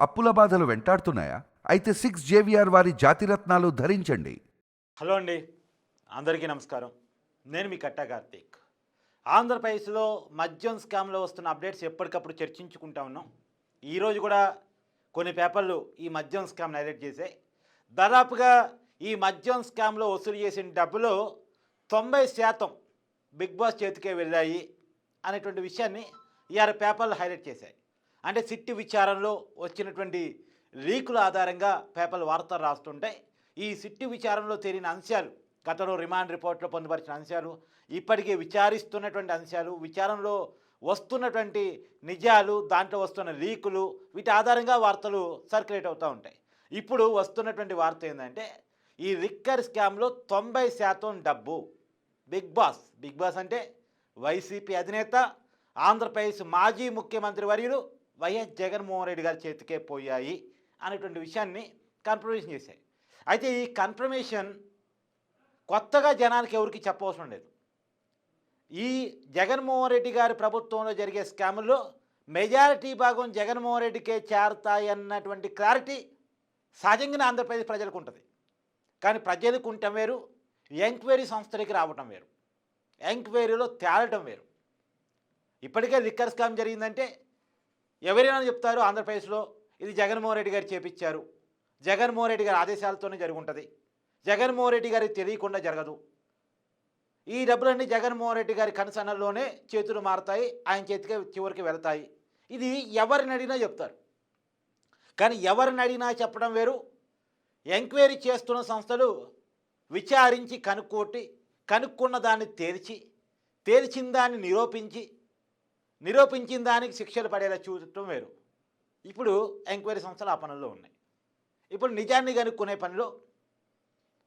అప్పుల బాధలు వెంటాడుతున్నాయా? అయితే సిక్స్ జేవిఆర్ వారి జాతిరత్నాలు ధరించండి. హలో అండి. అందరికీ నమస్కారం. నేను మీ కట్టా కార్తీక్. ఆంధ్రప్రదేశ్లో మద్యం స్కామ్లో వస్తున్న అప్డేట్స్ ఎప్పటికప్పుడు చర్చించుకుంటా ఉన్నాం. ఈరోజు కూడా కొన్ని పేపర్లు ఈ మద్యం స్కామ్ని హైలైట్ చేశాయి. దాదాపుగా ఈ మద్యం స్కామ్లో వసూలు చేసిన డబ్బులు తొంభై శాతం బిగ్ బాస్ చేతికే వెళ్ళాయి అనేటువంటి విషయాన్ని ఇవాళ పేపర్లు హైలైట్ చేశాయి. అంటే సిట్టి విచారంలో వచ్చినటువంటి లీకుల ఆధారంగా పేపర్లు వార్తలు రాస్తుంటాయి ఈ సిట్టి విచారంలో తేలిన అంశాలు గతంలో రిమాండ్ రిపోర్ట్లో పొందుపరిచిన అంశాలు ఇప్పటికే విచారిస్తున్నటువంటి అంశాలు విచారంలో వస్తున్నటువంటి నిజాలు దాంట్లో వస్తున్న లీకులు వీటి ఆధారంగా వార్తలు సర్క్యులేట్ అవుతూ ఉంటాయి. ఇప్పుడు వస్తున్నటువంటి వార్త ఏంటంటే ఈ రిక్కర్ స్కామ్లో తొంభై శాతం డబ్బు బిగ్ బాస్ బిగ్ బాస్ అంటే వైసీపీ అధినేత ఆంధ్రప్రదేశ్ మాజీ ముఖ్యమంత్రి వర్యులు వైఎస్ జగన్మోహన్ రెడ్డి గారి చేతికే పోయాయి అనేటువంటి విషయాన్ని కన్ఫర్మేషన్ చేశాయి. అయితే ఈ కన్ఫర్మేషన్ కొత్తగా జనానికి ఎవరికి చెప్పవసరం లేదు. ఈ జగన్మోహన్ రెడ్డి గారి ప్రభుత్వంలో జరిగే స్కాముల్లో మెజారిటీ భాగం జగన్మోహన్ రెడ్డికే చేరతాయి అన్నటువంటి క్లారిటీ సహజంగానే ఆంధ్రప్రదేశ్ ప్రజలకు ఉంటుంది. కానీ ప్రజలకు ఉండటం వేరు ఎంక్వైరీ సంస్థలకి రావటం వేరు ఎంక్వైరీలో తేలటం వేరు. ఇప్పటికే లిక్కర్ స్కామ్ జరిగిందంటే ఎవరైనా చెప్తారు ఆంధ్రప్రదేశ్లో ఇది జగన్మోహన్ రెడ్డి గారు చేపించారు. జగన్మోహన్ రెడ్డి గారి ఆదేశాలతోనే జరుగుంటుంది జగన్మోహన్ రెడ్డి గారికి తెలియకుండా జరగదు. ఈ డబ్బులన్నీ జగన్మోహన్ రెడ్డి గారి కనసనల్లోనే చేతులు మారతాయి ఆయన చేతికి చివరికి వెళ్తాయి. ఇది ఎవరిని అడిగినా చెప్తారు. కానీ ఎవరిని అడిగినా చెప్పడం వేరు. ఎంక్వైరీ చేస్తున్న సంస్థలు విచారించి కనుక్కోటి కనుక్కున్న దాన్ని తేల్చి తేల్చిన దాన్ని నిరూపించి నిరూపించిన దానికి శిక్షలు పడేలా చూడటం వేరు. ఇప్పుడు ఎంక్వైరీ సంస్థలు ఆ పనుల్లో ఉన్నాయి. ఇప్పుడు నిజాన్ని కనుక్కునే పనిలో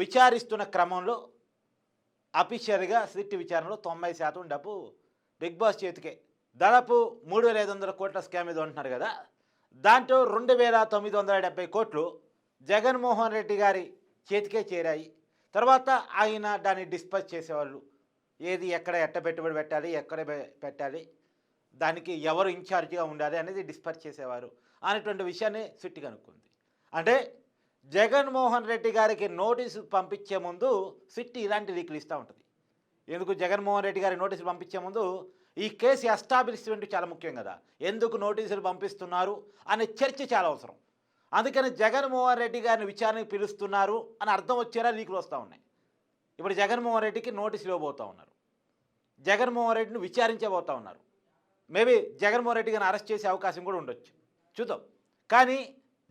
విచారిస్తున్న క్రమంలో అఫీషియల్గా సిట్ విచారణలో తొంభై శాతం డబ్బు బిగ్ బాస్ చేతికే. దాదాపు మూడు వేల ఐదు వందల కోట్ల స్కామ్ ఏదో అంటున్నారు కదా. దాంట్లో రెండు వేల తొమ్మిది వందల డెబ్బై కోట్లు జగన్మోహన్ రెడ్డి గారి చేతికే చేరాయి. తర్వాత ఆయన దాన్ని డిస్పస్ చేసేవాళ్ళు. ఏది ఎక్కడ ఎట్ట పెట్టుబడి పెట్టాలి ఎక్కడ పెట్టాలి దానికి ఎవరు ఇన్ఛార్జిగా ఉండాలి అనేది డిస్పర్చ్ చేసేవారు అనేటువంటి విషయాన్ని సిట్టి కనుక్కుంది. అంటే జగన్మోహన్ రెడ్డి గారికి నోటీసు పంపించే ముందు సిట్టి ఇలాంటి లీకులు ఇస్తూ ఉంటుంది. ఎందుకు జగన్మోహన్ రెడ్డి గారి నోటీసులు పంపించే ముందు ఈ కేసు ఎస్టాబ్లిష్మెంట్ చాలా ముఖ్యం కదా. ఎందుకు నోటీసులు పంపిస్తున్నారు అనే చర్చ చాలా అవసరం. అందుకని జగన్మోహన్ రెడ్డి గారిని విచారణకు పిలుస్తున్నారు అని అర్థం వచ్చేలా లీకులు వస్తూ ఉన్నాయి. ఇప్పుడు జగన్మోహన్ రెడ్డికి నోటీసులు ఇవ్వబోతూ ఉన్నారు. జగన్మోహన్ రెడ్డిని విచారించబోతూ ఉన్నారు. మేబీ జగన్మోహన్ రెడ్డి గారిని అరెస్ట్ చేసే అవకాశం కూడా ఉండొచ్చు. చూద్దాం. కానీ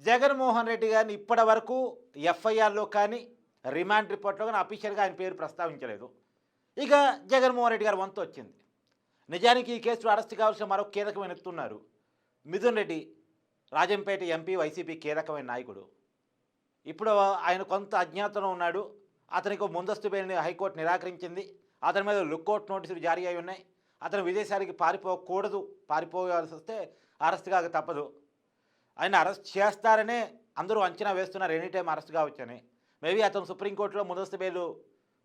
జగన్మోహన్ రెడ్డి గారిని ఇప్పటి వరకు ఎఫ్ఐఆర్లో కానీ రిమాండ్ రిపోర్ట్లో కానీ అఫీషియల్గా ఆయన పేరు ప్రస్తావించలేదు. ఇక జగన్మోహన్ రెడ్డి గారి వంతు వచ్చింది. నిజానికి ఈ కేసులో అరెస్ట్ కావాల్సిన మరో కీలకమైన ఎత్తున్నారు మిథున్ రెడ్డి రాజంపేట ఎంపీ వైసీపీ కీలకమైన నాయకుడు. ఇప్పుడు ఆయన కొంత అజ్ఞాతంలో ఉన్నాడు. అతనికి ముందస్తు బెయిల్ని హైకోర్టు నిరాకరించింది. అతని మీద లుక్అవుట్ నోటీసులు జారీ అయి ఉన్నాయి. అతను విదేశానికి పారిపోకూడదు. పారిపోవాల్సి వస్తే అరెస్ట్ కాక తప్పదు. ఆయన అరెస్ట్ చేస్తారనే అందరూ అంచనా వేస్తున్నారు. ఎనీ టైం అరెస్ట్ కావచ్చని మేబీ అతను సుప్రీంకోర్టులో ముందస్తు బెయిల్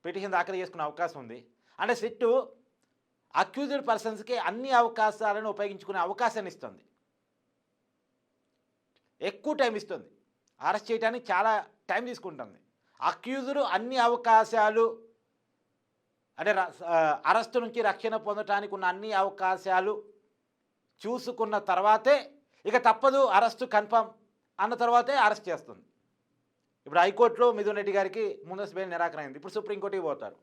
పిటిషన్ దాఖలు చేసుకునే అవకాశం ఉంది. అంటే సిట్టు అక్యూజ్డ్ పర్సన్స్కి అన్ని అవకాశాలను ఉపయోగించుకునే అవకాశాన్ని ఇస్తుంది. ఎక్కువ టైం ఇస్తుంది. అరెస్ట్ చేయడానికి చాలా టైం తీసుకుంటుంది. అక్యూజుడు అన్ని అవకాశాలు అంటే అరెస్టు నుంచి రక్షణ పొందటానికి ఉన్న అన్ని అవకాశాలు చూసుకున్న తర్వాతే ఇక తప్పదు అరెస్టు కన్ఫర్మ్ అన్న తర్వాతే అరెస్ట్ చేస్తుంది. ఇప్పుడు హైకోర్టులో మిథున్ రెడ్డి గారికి ముందస్తు బెయిల్ నిరాకరైంది ఇప్పుడు సుప్రీంకోర్టుకి పోతారు.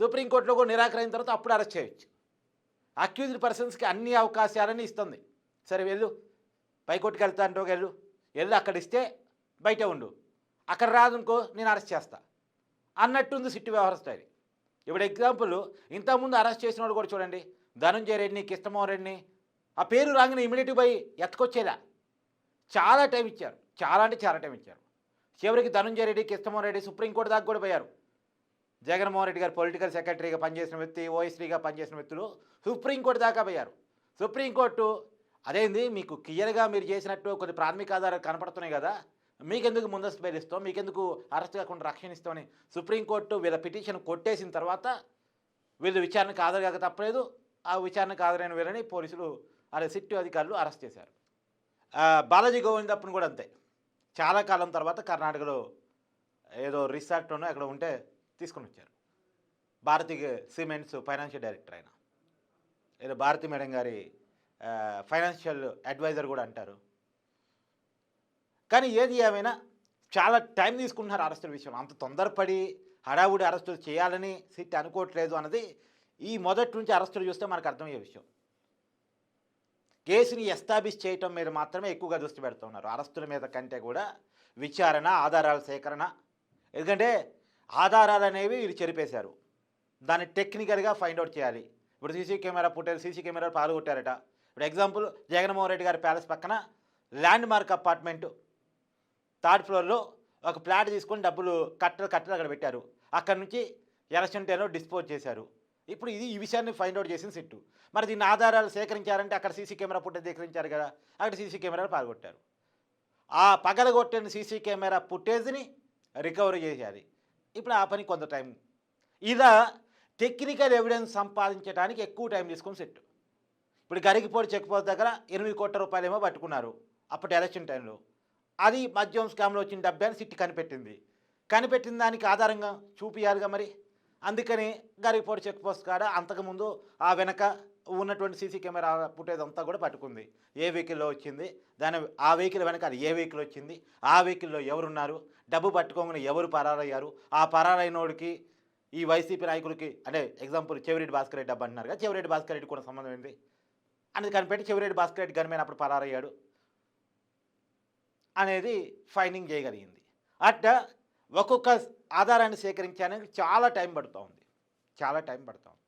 సుప్రీంకోర్టులో కూడా నిరాకరైన తర్వాత అప్పుడు అరెస్ట్ చేయొచ్చు. అక్యూజ్డ్ పర్సన్స్కి అన్ని అవకాశాలని ఇస్తుంది. సరే వెళ్ళు పైకోర్టుకి వెళ్తా అంటే వెళ్ళు. వెళ్ళు అక్కడ ఇస్తే బయట ఉండు. అక్కడ రాదు అనుకో నేను అరెస్ట్ చేస్తా. అన్నట్టుంది సిట్టు వ్యవహార స్టైల్. ఇప్పుడు ఎగ్జాంపుల్ ఇంతకుముందు అరెస్ట్ చేసిన వాడు కూడా చూడండి. ధనంజయ రెడ్డిని కృష్ణమోహన్ రెడ్డిని ఆ పేరు రాగానే ఇమీడియట్ పోయి ఎత్తుకొచ్చేలా. చాలా టైం ఇచ్చారు. చాలా అంటే చాలా టైం ఇచ్చారు. చివరికి ధనంజయ రెడ్డి కృష్ణమోహన్ రెడ్డి సుప్రీంకోర్టు దాకా కూడా పోయారు. జగన్మోహన్ రెడ్డి గారు పొలిటికల్ సెక్రటరీగా పనిచేసిన వ్యక్తి ఓఎస్డీగా పనిచేసిన వ్యక్తులు సుప్రీంకోర్టు దాకా పోయారు. సుప్రీంకోర్టు అదేంది మీకు క్లియర్గా మీరు చేసినట్టు కొన్ని ప్రాథమిక ఆధారాలు కనపడుతున్నాయి కదా. మీకెందుకు ముందస్తు బెయిల్ ఇస్తాం మీకెందుకు అరెస్ట్ కాకుండా రక్షణ ఇస్తామని సుప్రీంకోర్టు వీళ్ళ పిటిషన్ కొట్టేసిన తర్వాత వీళ్ళు విచారణకు ఆధారు కాక తప్పలేదు. ఆ విచారణకు హాజరైన వీళ్ళని పోలీసులు అలా సిట్టు అధికారులు అరెస్ట్ చేశారు. బాలాజీ గోవిందప్పని కూడా అంతే. చాలా కాలం తర్వాత కర్ణాటకలో ఏదో రిసార్ట్లోనో అక్కడ ఉంటే తీసుకొని వచ్చారు. భారతీ సిమెంట్స్ ఫైనాన్షియల్ డైరెక్టర్ ఆయన. ఏదో భారతి మేడం గారి ఫైనాన్షియల్ అడ్వైజర్ కూడా అంటారు. కానీ ఏది ఏమైనా చాలా టైం తీసుకుంటున్నారు అరెస్టుల విషయం అంత తొందరపడి హడావుడి అరెస్టులు చేయాలని సిట్ అనుకోవట్లేదు అన్నది ఈ మొదటి నుంచి అరెస్టులు చూస్తే మనకు అర్థమయ్యే విషయం. కేసుని ఎస్టాబ్లిష్ చేయటం మీద మాత్రమే ఎక్కువగా దృష్టి పెడుతున్నారు అరెస్టుల మీద కంటే కూడా విచారణ ఆధారాల సేకరణ. ఎందుకంటే ఆధారాలు అనేవి వీరు చెరిపేశారు. దాన్ని టెక్నికల్గా ఫైండ్ అవుట్ చేయాలి. ఇప్పుడు సీసీ కెమెరా పుట్టారు సీసీ కెమెరా పాల్గొట్టారట ఇప్పుడు ఎగ్జాంపుల్ జగన్మోహన్ రెడ్డి గారి ప్యాలెస్ పక్కన ల్యాండ్ మార్క్ అపార్ట్మెంటు థర్డ్ ఫ్లోర్లో ఒక ప్లాట్ తీసుకొని డబ్బులు కట్టలు కట్టలు అక్కడ పెట్టారు. అక్కడ నుంచి ఎలక్షన్ టైంలో డిస్పోజ్ చేశారు. ఇప్పుడు ఇది ఈ విషయాన్ని ఫైండ్ అవుట్ చేసిన సిట్టు. మరి దీని ఆధారాలు సేకరించారంటే అక్కడ సీసీ కెమెరా పుట్ట సేకరించారు కదా అక్కడ సీసీ కెమెరాలు పాల్గొట్టారు. ఆ పగలగొట్టిన సీసీ కెమెరా ఫుటేజ్ని రికవరీ చేసేది ఇప్పుడు ఆ పని కొంత టైం. ఇలా టెక్నికల్ ఎవిడెన్స్ సంపాదించడానికి ఎక్కువ టైం తీసుకుని సెట్ ఇప్పుడు గరికిపోడి చెక్ పోస్ట్ దగ్గర ఎనిమిది కోట్ల రూపాయలేమో పట్టుకున్నారు అప్పటి ఎలక్షన్ టైంలో. అది మద్యం స్కామ్లో వచ్చిన డబ్బే అని సిట్టి కనిపెట్టింది. కనిపెట్టిన దానికి ఆధారంగా చూపియాలిగా మరి. అందుకని గరికిపోడి చెక్ పోస్ట్ కాడ అంతకుముందు ఆ వెనక ఉన్నటువంటి సీసీ కెమెరా ఫుటేజ్ అంతా కూడా పట్టుకుంది. ఏ వెహికల్లో వచ్చింది దాని ఆ వెహికల్ వెనక అది ఏ వెహికల్ వచ్చింది ఆ వెహికల్లో ఎవరున్నారు డబ్బు పట్టుకోమని ఎవరు పరారయ్యారు ఆ పరారైనోడికి ఈ వైసీపీ నాయకులకి అంటే ఎగ్జాంపుల్ చెవిరెడ్డి భాస్కర్ రెడ్డి డబ్బు అంటున్నారు కదా చెవిరెడ్డి భాస్కర్ రెడ్డి కూడా సంబంధం ఏంటి అనేది కనిపెట్టి చెవిరెడ్డి భాస్కర్ రెడ్డి గనిమైన అప్పుడు పరారయ్యాడు. అనేది ఫైండింగ్ చేయగలిగింది. అట్ట ఒక్కొక్క ఆధారాన్ని సేకరించడానికి చాలా టైం పడుతూ ఉంది. చాలా టైం పడుతూ ఉంది.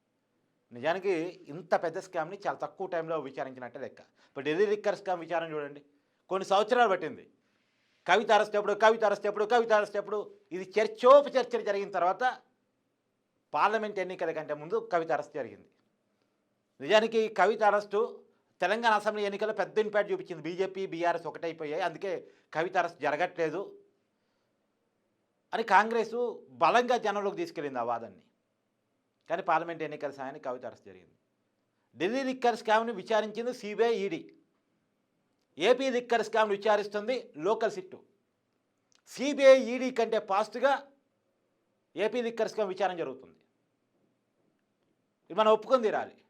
నిజానికి ఇంత పెద్ద స్కామ్ని చాలా తక్కువ టైంలో విచారించినట్టే లెక్క. ఇప్పుడు ఢిల్లీ లిక్కర్ స్కామ్ విచారణ చూడండి. కొన్ని సంవత్సరాలు పట్టింది. కవిత అరెస్ట్ ఎప్పుడు కవిత అరెస్ట్ ఎప్పుడు కవిత అరెస్ట్ ఎప్పుడు? ఇది చర్చోప చర్చలు జరిగిన తర్వాత పార్లమెంట్ ఎన్నికల కంటే ముందు కవిత అరెస్ట్ జరిగింది. నిజానికి కవిత అరెస్టు తెలంగాణ అసెంబ్లీ ఎన్నికల్లో పెద్ద ఇంపాక్ట్ చూపించింది. బీజేపీ బీఆర్ఎస్ ఒకటైపోయాయి. అందుకే కవిత అరెస్ట్ జరగట్లేదు. అని కాంగ్రెస్ బలంగా జనంలోకి తీసుకెళ్ళింది ఆ వాదాన్ని. కానీ పార్లమెంట్ ఎన్నికల సాయని కవిత అరెస్ట్ జరిగింది. ఢిల్లీ లిక్కర్ స్కామ్ని విచారించింది సిబిఐ ఈడీ. ఏపీ లిక్కర్ స్కామ్ను విచారిస్తుంది లోకల్ సిట్టు. సిబిఐ ఈడీ కంటే ఫాస్ట్గా ఏపీ లిక్కర్ స్కామ్ విచారణ జరుగుతుంది. ఇది మనం ఒప్పుకొని తీరాలి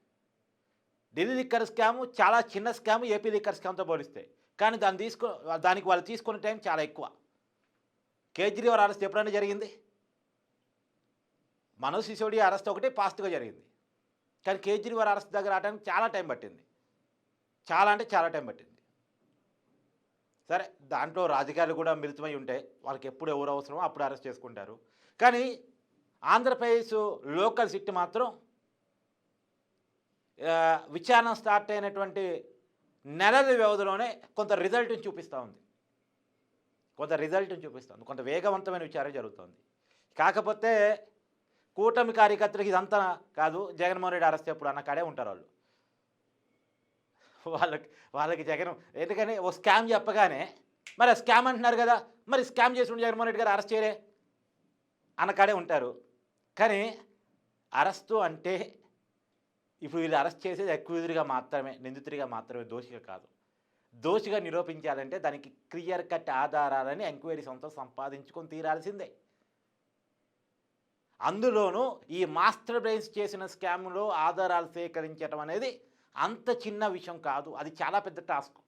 ఢిల్లీ లిక్కర్ స్కామ్ చాలా చిన్న స్కామ్ ఏపీ లిక్కర్ స్కామ్తో పోలిస్తే. కానీ దాన్ని తీసుకో దానికి వాళ్ళు తీసుకునే టైం చాలా ఎక్కువ. కేజ్రీవాల్ అరెస్ట్ ఎప్పుడైనా జరిగింది? మనోజ్ సిసోడియా అరెస్ట్ ఒకటి ఫాస్ట్గా జరిగింది. కానీ కేజ్రీవాల్ అరెస్ట్ దగ్గర రావడానికి చాలా టైం పట్టింది. చాలా అంటే చాలా టైం పట్టింది. సరే దాంట్లో రాజకీయాలు కూడా మిలితమై ఉంటే వాళ్ళకి ఎప్పుడు ఎవరు అవసరమో అప్పుడు అరెస్ట్ చేసుకుంటారు. కానీ ఆంధ్రప్రదేశ్ లోకల్ సిట్ మాత్రం విచారణ స్టార్ట్ అయినటువంటి నెలల వ్యవధిలోనే కొంత రిజల్ట్ని చూపిస్తూ ఉంది. కొంత రిజల్ట్ని చూపిస్తుంది కొంత వేగవంతమైన విచారణ జరుగుతుంది. కాకపోతే కూటమి కార్యకర్తలకు ఇదంతా కాదు. జగన్మోహన్ రెడ్డి అరెస్ట్ ఎప్పుడు అన్న కాడే ఉంటారు వాళ్ళు. వాళ్ళకి వాళ్ళకి జగన్ ఎందుకని ఓ స్కామ్ చెప్పగానే మరి స్కామ్ అంటున్నారు కదా మరి స్కామ్ చేసిన జగన్మోహన్ రెడ్డి గారు అరెస్ట్ చేయరే? అన్న కాడే ఉంటారు. కానీ అరెస్టు అంటే ఇప్పుడు వీళ్ళు అరెస్ట్ చేసేది అక్యూజుడిగా మాత్రమే నిందితుడిగా మాత్రమే దోషిగా కాదు. దోషిగా నిరూపించాలంటే దానికి క్లియర్ కట్ ఆధారాలని ఎంక్వైరీ సంస్థ సంపాదించుకొని తీరాల్సిందే. అందులోనూ ఈ మాస్టర్ బ్రెయిన్స్ చేసిన స్కామ్లో ఆధారాలు సేకరించడం అనేది అంత చిన్న విషయం కాదు. అది చాలా పెద్ద టాస్క్.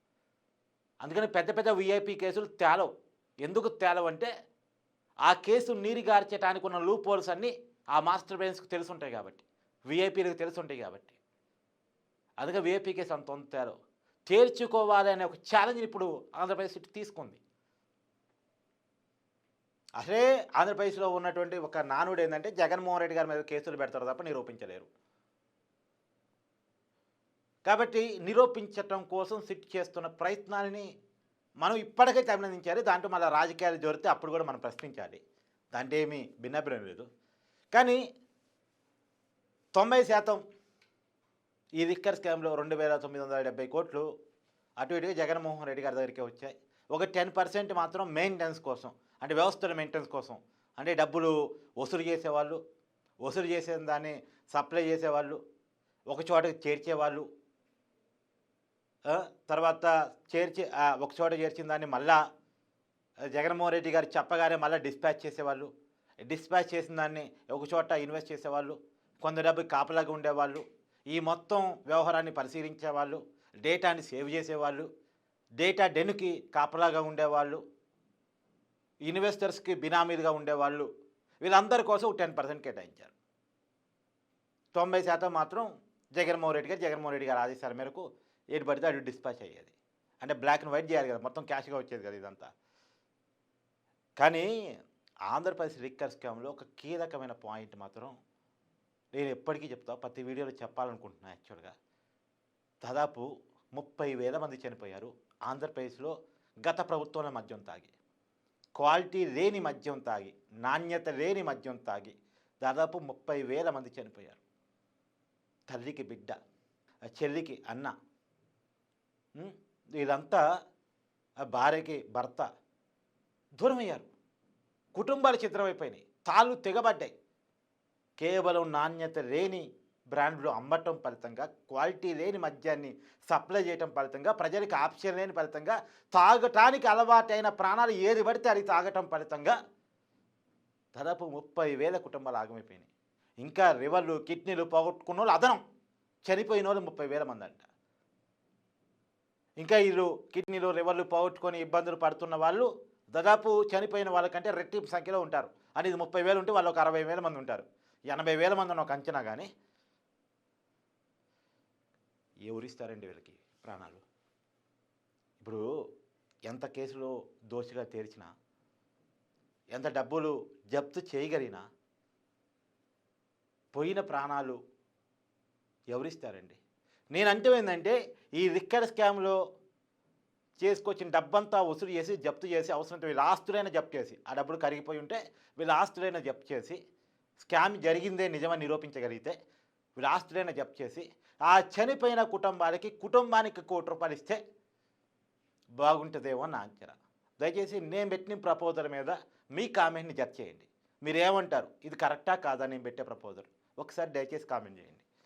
అందుకని పెద్ద పెద్ద విఐపి కేసులు తేలవు. ఎందుకు తేలవంటే ఆ కేసు నీరుగార్చడానికి ఉన్న లూప్ హోల్స్ అన్నీ ఆ మాస్టర్ బ్రెయిన్స్కి తెలుసుంటాయి కాబట్టి. విఐపీలకు తెలుసుంటాయి కాబట్టి. అందుకే విఐపీ కేసు అంత తొందర అనే ఒక ఛాలెంజ్ ఇప్పుడు ఆంధ్రప్రదేశ్ సిటీ తీసుకుంది. అసలే ఆంధ్రప్రదేశ్లో ఉన్నటువంటి ఒక నానుడు ఏంటంటే జగన్మోహన్ రెడ్డి గారి మీద కేసులు పెడతారు తప్ప నిరూపించలేరు. కాబట్టి నిరూపించటం కోసం సిట్ చేస్తున్న ప్రయత్నాలని మనం ఇప్పటికైతే అభినందించాలి. దాంట్లో మళ్ళీ రాజకీయాలు జరిగితే అప్పుడు కూడా మనం ప్రశ్నించాలి. దాంట్లో ఏమీ భిన్నాభిప్రాయం లేదు. కానీ తొంభై శాతం ఈ లిక్కర్ స్కామ్లో రెండు వేల తొమ్మిది వందల డెబ్బై కోట్లు అటు ఇటుగా జగన్మోహన్ రెడ్డి గారి దగ్గరికి వచ్చాయి. ఒక టెన్ పర్సెంట్ మాత్రం మెయింటెనెన్స్ కోసం అంటే వ్యవస్థల మెయింటెనెన్స్ కోసం. అంటే డబ్బులు వసూలు చేసేవాళ్ళు వసూలు చేసే దాన్ని సప్లై చేసేవాళ్ళు ఒక చోట చేర్చేవాళ్ళు తర్వాత చేర్చి ఒక చోట చేర్చిన దాన్ని మళ్ళా జగన్మోహన్ రెడ్డి గారు చెప్పగానే మళ్ళీ డిస్పాచ్ చేసేవాళ్ళు. డిస్పాచ్ చేసిన దాన్ని ఒక చోట ఇన్వెస్ట్ చేసేవాళ్ళు. కొందరు డబ్బు కాపలాగా ఉండేవాళ్ళు ఈ మొత్తం వ్యవహారాన్ని పరిశీలించేవాళ్ళు డేటాని సేవ్ చేసేవాళ్ళు డేటా డెన్కి కాపలాగా ఉండేవాళ్ళు ఇన్వెస్టర్స్కి బినామీలుగా ఉండేవాళ్ళు వీళ్ళందరి కోసం టెన్ పర్సెంట్ కేటాయించారు. తొంభై శాతం మాత్రం జగన్మోహన్ రెడ్డి గారు జగన్మోహన్ రెడ్డి గారు ఆదేశాల మేరకు ఏర్పడితే పడితే అటు డిస్పాచ్ అయ్యేది. అంటే బ్లాక్ అండ్ వైట్ చేయాలి కదా మొత్తం క్యాష్గా వచ్చేది కదా ఇదంతా. కానీ ఆంధ్రప్రదేశ్ లిక్కర్ స్కామ్లో ఒక కీలకమైన పాయింట్ మాత్రం నేను ఎప్పటికీ చెప్తా ప్రతి వీడియోలో చెప్పాలనుకుంటున్నా యాక్చువల్గా. దాదాపు ముప్పై వేల మంది చనిపోయారు. ఆంధ్రప్రదేశ్లో గత ప్రభుత్వంలో మద్యం తాగి క్వాలిటీ లేని మద్యం తాగి నాణ్యత లేని మద్యం తాగి దాదాపు ముప్పై వేల మంది చనిపోయారు. తల్లికి బిడ్డ చెల్లికి అన్న వీళ్ళంతా ఇదంతా భార్యకి భర్త దూరమయ్యారు. కుటుంబాలు చిత్రమైపోయినాయి. తాళ్ళు తెగబడ్డాయి. కేవలం నాణ్యత లేని బ్రాండ్లు అమ్మటం ఫలితంగా క్వాలిటీ లేని మద్యాన్ని సప్లై చేయటం ఫలితంగా ప్రజలకు ఆప్షన్ లేని ఫలితంగా తాగటానికి అలవాటైన ప్రాణాలు ఏది పడితే అది తాగటం ఫలితంగా దాదాపు ముప్పై వేల కుటుంబాలు ఆగమైపోయినాయి. ఇంకా రివర్లు కిడ్నీలు పోగొట్టుకున్న వాళ్ళు అదనం. చనిపోయిన వాళ్ళు ముప్పై వేల మంది అంట. ఇంకా వీళ్ళు కిడ్నీలు రివర్లు పోగొట్టుకొని ఇబ్బందులు పడుతున్న వాళ్ళు దాదాపు చనిపోయిన వాళ్ళకంటే రెట్టింపు సంఖ్యలో ఉంటారు. అనేది ముప్పై వేలు ఉంటే వాళ్ళు ఒక అరవై వేల మంది ఉంటారు. ఎనభై వేల మంది ఒక అంచనా కానీ ఎవరిస్తారండి వీళ్ళకి ప్రాణాలు? ఇప్పుడు ఎంత కేసులో దోషిగా తేల్చినా ఎంత డబ్బులు జప్తు చేయగలిగినా పోయిన ప్రాణాలు ఎవరిస్తారండి? నేనంటే ఏంటంటే ఈ రిక్కర్ స్కామ్లో చేసుకొచ్చిన డబ్బంతా వసూలు చేసి జప్తు చేసి అవసరం వీళ్ళ ఆస్తులైనా జప్తు చేసి ఆ డబ్బులు కరిగిపోయి ఉంటే వీళ్ళ ఆస్తులైనా జప్తు చేసి స్కామ్ జరిగిందే నిజమని నిరూపించగలిగితే వీళ్ళ ఆస్తులైనా జప్తు చేసి ఆ చనిపోయిన కుటుంబాలకి కుటుంబానికి కోటి రూపాయలు ఇస్తే బాగుంటుందేమో నా అంచనా దయచేసి నేను పెట్టిన ప్రపోజల్ మీద మీ కామెంట్ని జప్ చేయండి. మీరేమంటారు? ఇది కరెక్టా కాదా? నేను పెట్టే ప్రపోజల్. ఒకసారి దయచేసి కామెంట్ చేయండి.